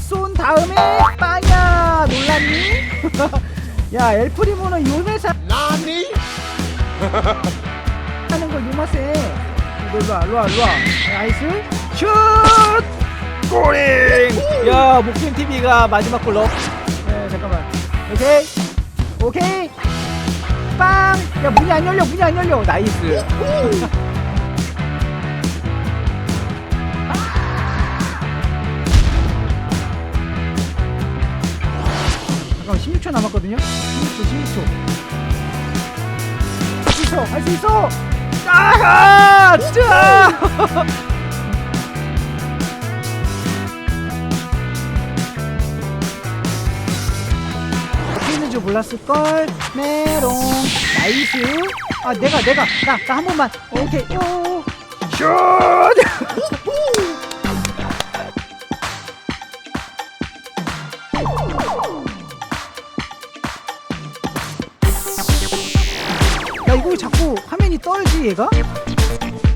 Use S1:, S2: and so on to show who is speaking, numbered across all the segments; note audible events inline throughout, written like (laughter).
S1: 쏜 다음에 빵이야. 놀랐니? (laughs) 야 엘프리모는 요메사
S2: 나니? (laughs)
S1: 하는 거 요마세 놀라 로아 로아 나이스. 슛! 꼬링 야 목팀 TV가 마지막 골 넣어 네 잠깐만. 오케이. 오케이. 빵야 문이 안 열려 문이 안 열려. 나이스. 16초 남았거든요. 16초 16초. 16초 할수 있어! 아 짜! 어떻게 있는 줄 몰랐을걸? 메롱. 나이스. 아 내가 내가. 나 나 한 번만. 오케이. 요 슛 (laughs) 야 이거 왜 자꾸 화면이 떨지 얘가?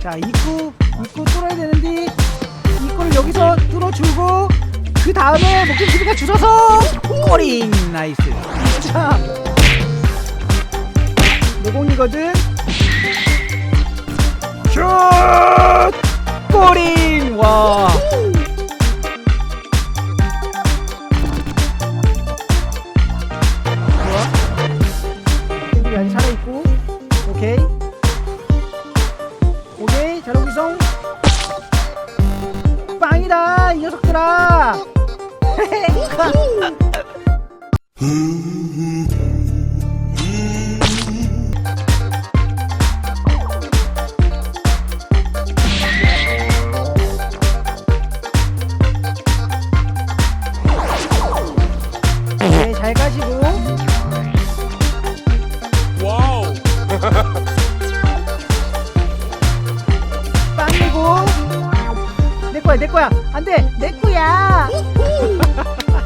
S1: 자 입구 입구 뚫어야 되는데 입구를 여기서 뚫어주고 그 다음에 목숨 TV가 주워서 꼬링! 나이스. 자 노공이거든 있어 빵이다 이 녀석들아. (laughs) 네, 잘 가시고 거야. 안 돼. 내 거야. (laughs)